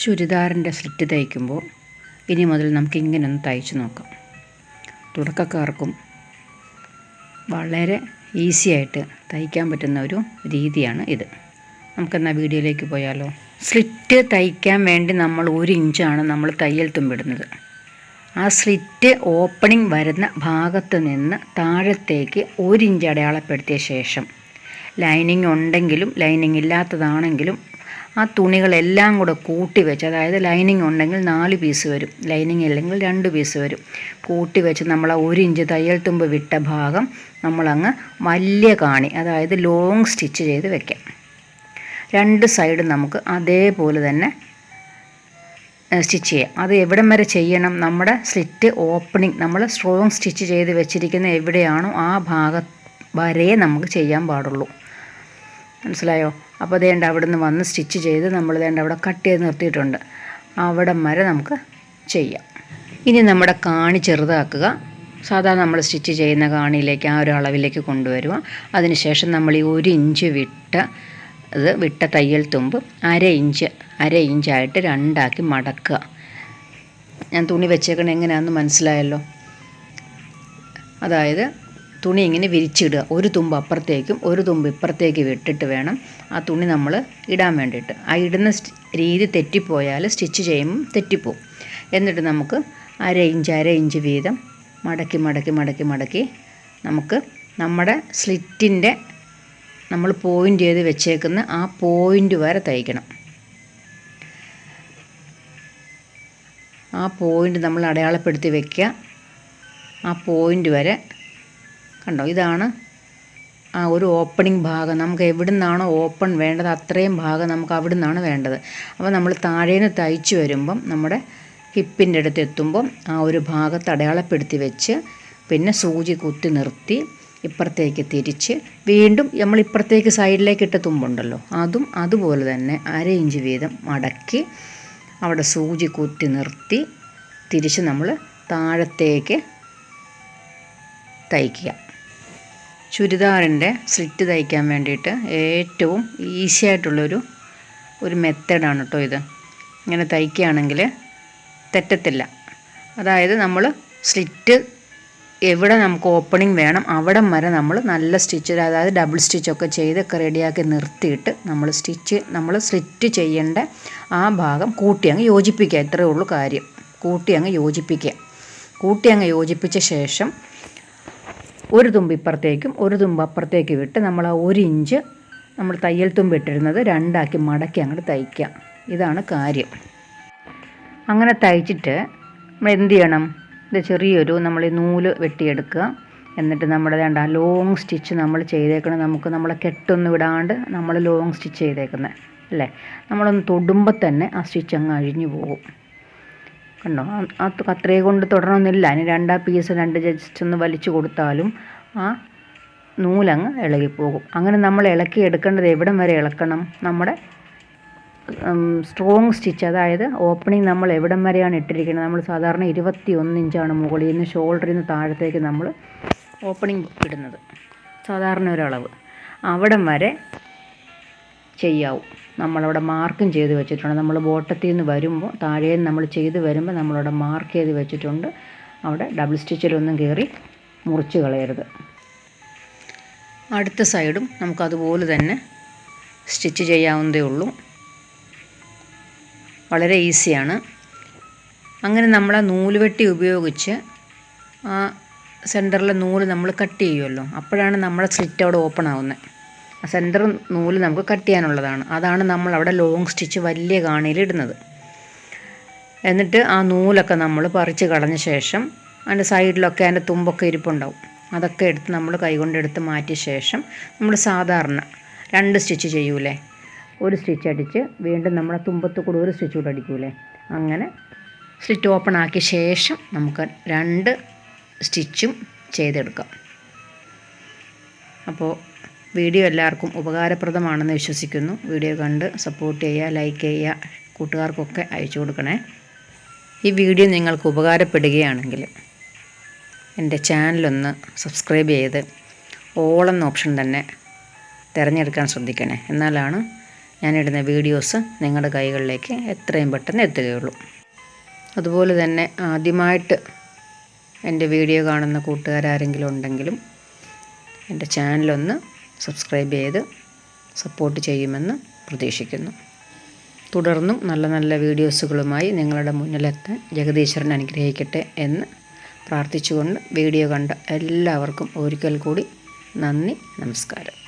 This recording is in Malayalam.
ചുരിദാറിന്റെ സ്ലിറ്റ് തയ്ക്കുമ്പോൾ ഇനി മുതൽ നമുക്ക് ഇങ്ങനെ ഒന്ന് തയ്ച്ച് നോക്കാം. തുടക്കക്കാർക്കും വളരെ ഈസി ആയിട്ട് തയ്ക്കാൻ പറ്റുന്ന ഒരു രീതിയാണ് ഇത്. നമുക്കെന്നാൽ വീഡിയോയിലേക്ക് പോയാലോ? സ്ലിറ്റ് തയ്ക്കാൻ വേണ്ടി നമ്മൾ ഒരു ഇഞ്ചാണ് നമ്മൾ തയ്യൽ തുമ്പിടുന്നത്. ആ സ്ലിറ്റ് ഓപ്പണിംഗ് വരുന്ന ഭാഗത്ത് നിന്ന് താഴത്തേക്ക് ഒരു ഇഞ്ച് അടയാളപ്പെടുത്തിയ ശേഷം ലൈനിങ് ഉണ്ടെങ്കിലും ലൈനിങ് ഇല്ലാത്തതാണെങ്കിലും ആ തുണികളെല്ലാം കൂടെ കൂട്ടി വെച്ച് അതായത് ലൈനിങ് ഉണ്ടെങ്കിൽ നാല് പീസ് വരും. ലൈനിങ് ഇല്ലെങ്കിൽ രണ്ട് പീസ് വരും. കൂട്ടി വെച്ച് നമ്മൾ ആ ഒരു ഇഞ്ച് തയ്യൽ തുമ്പ് വിട്ട ഭാഗം നമ്മളങ്ങ് വലിയ കാണി അതായത് ലോങ് സ്റ്റിച്ച് ചെയ്ത് വെക്കാം. രണ്ട് സൈഡും നമുക്ക് അതേപോലെ തന്നെ സ്റ്റിച്ച് ചെയ്യാം. അത് എവിടം വരെ ചെയ്യണം? നമ്മുടെ സ്ലിറ്റ് ഓപ്പണിംഗ് നമ്മൾ സ്ട്രോങ് സ്റ്റിച്ച് ചെയ്ത് വെച്ചിരിക്കുന്ന എവിടെയാണോ ആ ഭാഗം വരെ നമുക്ക് ചെയ്യാൻ പാടുള്ളൂ. മനസ്സിലായോ? അപ്പോൾ അതേണ്ട അവിടെ നിന്ന് വന്ന് സ്റ്റിച്ച് ചെയ്ത് നമ്മൾ വേണ്ട അവിടെ കട്ട് ചെയ്ത് നിർത്തിയിട്ടുണ്ട്. അവിടെ വരെ നമുക്ക് ചെയ്യാം. ഇനി നമ്മുടെ കാണി ചെറുതാക്കുക. സാധാരണ നമ്മൾ സ്റ്റിച്ച് ചെയ്യുന്ന കാണിയിലേക്ക് ആ ഒരു അളവിലേക്ക് കൊണ്ടുവരിക. അതിനുശേഷം നമ്മൾ ഈ ഒരു ഇഞ്ച് വിട്ട അത് വിട്ട തയ്യൽ തുമ്പ് അര ഇഞ്ച് അര ഇഞ്ചായിട്ട് രണ്ടാക്കി മടക്കുക. ഞാൻ തുണി വെച്ചേക്കണ എങ്ങനെയാണെന്ന് മനസ്സിലായല്ലോ? അതായത് തുണി ഇങ്ങനെ വിരിച്ചിടുക. ഒരു തുമ്പ് അപ്പുറത്തേക്കും ഒരു തുമ്പ് ഇപ്പുറത്തേക്കും വിട്ടിട്ട് വേണം ആ തുണി നമ്മൾ ഇടാൻ വേണ്ടിയിട്ട്. ആ ഇടുന്ന രീതി തെറ്റിപ്പോയാൽ സ്റ്റിച്ച് ചെയ്യുമ്പം തെറ്റിപ്പോവും. എന്നിട്ട് നമുക്ക് അര ഇഞ്ച് അര ഇഞ്ച് വീതം മടക്കി മടക്കി മടക്കി മടക്കി നമുക്ക് നമ്മുടെ സ്ലിറ്റിന്റെ നമ്മൾ പോയിന്റ് ചെയ്ത് വെച്ചേക്കുന്ന ആ പോയിന്റ് വരെ തയ്ക്കണം. ആ പോയിന്റ് നമ്മൾ അടയാളപ്പെടുത്തി വയ്ക്കുക ആ പോയിന്റ് വരെ കണ്ടോ? ഇതാണ് ആ ഒരു ഓപ്പണിംഗ് ഭാഗം. നമുക്ക് എവിടെ നിന്നാണോ ഓപ്പൺ വേണ്ടത് അത്രയും ഭാഗം നമുക്ക് അവിടെ നിന്നാണ് വേണ്ടത്. അപ്പോൾ നമ്മൾ താഴേന്ന് തയ്ച്ച് വരുമ്പം നമ്മുടെ ഹിപ്പിന്റെ അടുത്ത് എത്തുമ്പം ആ ഒരു ഭാഗത്ത് അടയാളപ്പെടുത്തി വെച്ച് പിന്നെ സൂചി കുത്തി നിർത്തി ഇപ്പുറത്തേക്ക് തിരിച്ച് വീണ്ടും നമ്മൾ ഇപ്പുറത്തേക്ക് സൈഡിലേക്ക് ഇട്ട തുമ്പുണ്ടല്ലോ. അതും അതുപോലെ തന്നെ അര ഇഞ്ച് വീതം മടക്കി അവിടെ സൂചി കുത്തി നിർത്തി തിരിച്ച് നമ്മൾ താഴത്തേക്ക് തയ്ക്കുക. ചുരിദാറിന്റെ സ്ലിറ്റ് തയ്ക്കാൻ വേണ്ടിയിട്ട് ഏറ്റവും ഈസി ആയിട്ടുള്ളൊരു ഒരു മെത്തേഡാണ് കേട്ടോ ഇത്. ഇങ്ങനെ തയ്ക്കുകയാണെങ്കിൽ തെറ്റത്തില്ല. അതായത് നമ്മൾ സ്ലിറ്റ് എവിടെ നമുക്ക് ഓപ്പണിംഗ് വേണം അവിടം വരെ നമ്മൾ നല്ല സ്റ്റിച്ച് അതായത് ഡബിൾ സ്റ്റിച്ചൊക്കെ ചെയ്തൊക്കെ റെഡിയാക്കി നിർത്തിയിട്ട് നമ്മൾ സ്റ്റിച്ച് നമ്മൾ സ്ലിറ്റ് ചെയ്യേണ്ട ആ ഭാഗം കൂട്ടി അങ്ങ് യോജിപ്പിക്കുക. ഇത്രയേ ഉള്ളൂ കാര്യം. കൂട്ടി അങ്ങ് യോജിപ്പിക്കുക. കൂട്ടി അങ്ങ് യോജിപ്പിച്ച ശേഷം ഒരു തുമ്പ് ഇപ്പുറത്തേക്കും ഒരു തുമ്പ് അപ്പുറത്തേക്കും ഇട്ട് നമ്മൾ ആ ഒരു ഇഞ്ച് നമ്മൾ തയ്യൽ തുമ്പ് ഇട്ടിരുന്നത് രണ്ടാക്കി മടക്കി അങ്ങോട്ട് തയ്ക്കുക ഇതാണ് കാര്യം. അങ്ങനെ തയ്ച്ചിട്ട് നമ്മൾ എന്ത് ചെയ്യണം? ഇത് ചെറിയൊരു നമ്മൾ ഈ നൂൽ വെട്ടിയെടുക്കുക. എന്നിട്ട് നമ്മുടെ വേണ്ട ലോങ് സ്റ്റിച്ച് നമ്മൾ ചെയ്തേക്കണം നമുക്ക് നമ്മളെ കെട്ടൊന്നും വിടാണ്ട് നമ്മൾ ലോങ് സ്റ്റിച്ച് ചെയ്തേക്കുന്നത് അല്ലേ? നമ്മളൊന്ന് തൊടുമ്പോൾ തന്നെ ആ സ്റ്റിച്ച് അങ്ങ് അഴിഞ്ഞു പോകും. കണ്ടോ? ആ കത്രയെ കൊണ്ട് തുടരണമെന്നില്ല. അതിന് രണ്ടാ പീസ് രണ്ട് ജസ്റ്റ് ഒന്ന് വലിച്ചു കൊടുത്താലും ആ നൂലങ്ങ് ഇളകിപ്പോകും. അങ്ങനെ നമ്മൾ ഇളക്കി എടുക്കേണ്ടത് എവിടം വരെ ഇളക്കണം? നമ്മുടെ സ്ട്രോങ് സ്റ്റിച്ച് അതായത് ഓപ്പണിംഗ് നമ്മൾ എവിടം വരെയാണ് ഇട്ടിരിക്കുന്നത്? നമ്മൾ സാധാരണ ഇരുപത്തി ഒന്ന് ഇഞ്ചാണ് മുകളിൽ നിന്ന് ഷോൾഡറിൽ നിന്ന് താഴത്തേക്ക് നമ്മൾ ഓപ്പണിംഗ് ഇടുന്നത്. സാധാരണ ഒരളവ് അവിടം വരെ ചെയ്യാവും. നമ്മളവിടെ മാർക്കും ചെയ്ത് വെച്ചിട്ടുണ്ട്. നമ്മൾ ബോട്ടത്തിൽ നിന്ന് വരുമ്പോൾ താഴെ നമ്മൾ ചെയ്ത് വരുമ്പോൾ നമ്മളവിടെ മാർക്ക് ചെയ്ത് വെച്ചിട്ടുണ്ട്. അവിടെ ഡബിൾ സ്റ്റിച്ചിലൊന്നും കയറി മുറിച്ച് കളയരുത്. അടുത്ത സൈഡും നമുക്കതുപോലെ തന്നെ സ്റ്റിച്ച് ചെയ്യാവുന്നതേ ഉള്ളൂ. വളരെ ഈസിയാണ്. അങ്ങനെ നമ്മൾ ആ നൂലുവെട്ടി ഉപയോഗിച്ച് ആ സെന്ററിലെ നൂൽ നമ്മൾ കട്ട് ചെയ്യുമല്ലോ. അപ്പോഴാണ് നമ്മുടെ സ്ലിറ്റ് അവിടെ ഓപ്പൺ ആവുന്നത്. സെന്റർ നൂൽ നമുക്ക് കട്ട് ചെയ്യാനുള്ളതാണ്. അതാണ് നമ്മൾ അവിടെ ലോങ് സ്റ്റിച്ച് വലിയ കാണിയിൽ ഇടുന്നത്. എന്നിട്ട് ആ നൂലൊക്കെ നമ്മൾ പറിച്ച് കളഞ്ഞ ശേഷം അതിന്റെ സൈഡിലൊക്കെ അതിന്റെ തുമ്പൊക്കെ ഇരിപ്പുണ്ടാവും. അതൊക്കെ എടുത്ത് നമ്മൾ കൈകൊണ്ടെടുത്ത് മാറ്റിയ ശേഷം നമ്മൾ സാധാരണ രണ്ട് സ്റ്റിച്ച് ചെയ്യൂലേ? ഒരു സ്റ്റിച്ച് അടിച്ച് വീണ്ടും നമ്മളെ തുമ്പത്ത് കൂടെ ഒരു സ്റ്റിച്ച് കൂടെ അടിക്കൂലേ? അങ്ങനെ സ്ലിറ്റ് ഓപ്പൺ ആക്കിയ ശേഷം നമുക്ക് രണ്ട് സ്റ്റിച്ചും ചെയ്തെടുക്കാം. അപ്പോൾ വീഡിയോ എല്ലാവർക്കും ഉപകാരപ്രദമാണെന്ന് വിശ്വസിക്കുന്നു. വീഡിയോ കണ്ട് സപ്പോർട്ട് ചെയ്യുക ലൈക്ക് ചെയ്യുക കൂട്ടുകാർക്കൊക്കെ അയച്ചു കൊടുക്കണേ. ഈ വീഡിയോ നിങ്ങൾക്ക് ഉപകാരപ്പെടുകയാണെങ്കിൽ എന്റെ ചാനലൊന്ന് സബ്സ്ക്രൈബ് ചെയ്ത് ഓൾ എന്ന ഓപ്ഷൻ തന്നെ തിരഞ്ഞെടുക്കാൻ ശ്രദ്ധിക്കണേ. എന്നാലാണ് ഞാനിടുന്ന വീഡിയോസ് നിങ്ങളുടെ കൈകളിലേക്ക് എത്രയും പെട്ടെന്ന് എത്തുകയുള്ളൂ. അതുപോലെ തന്നെ ആദ്യമായിട്ട് എന്റെ വീഡിയോ കാണുന്ന കൂട്ടുകാരാരെങ്കിലും ഉണ്ടെങ്കിലും എന്റെ ചാനലൊന്ന് സബ്സ്ക്രൈബ് ചെയ്ത് സപ്പോർട്ട് ചെയ്യുമെന്ന് പ്രതീക്ഷിക്കുന്നു. തുടർന്നും നല്ല നല്ല വീഡിയോസുകളുമായി നിങ്ങളുടെ മുന്നിലെത്താൻ ജഗദീശ്വരൻ അനുഗ്രഹിക്കട്ടെ എന്ന് പ്രാർത്ഥിച്ചുകൊണ്ട് വീഡിയോ കണ്ട എല്ലാവർക്കും ഒരിക്കൽ കൂടി നന്ദി നമസ്കാരം.